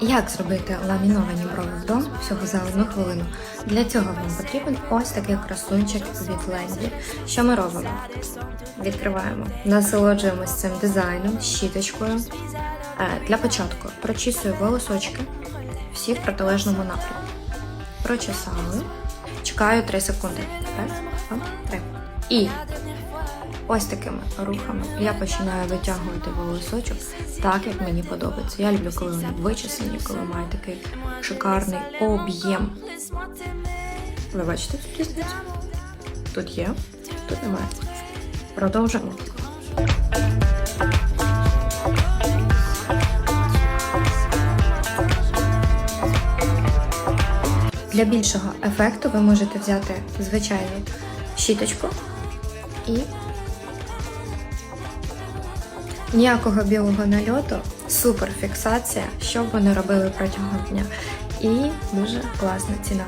Як зробити ламіновані брови вдома всього за одну хвилину? Для цього вам потрібен ось такий красунчик від Ленді. Що ми робимо? Відкриваємо, насолоджуємось цим дизайном, щіточкою. Е, Для початку прочісую волосочки всі в протилежному напрямку. Прочесали. Чекаю 3 секунди. Раз, два, три. І ось такими рухами я починаю витягувати волосочок так, як мені подобається. Я люблю, коли вони вичесані, коли мають такий шикарний об'єм. Ви бачите тут різницю? Тут є, тут немає. Продовжуємо. Для більшого ефекту ви можете взяти звичайну щіточку і ніякого білого нальоту, супер фіксація, що б вони робили протягом дня. І дуже класна ціна.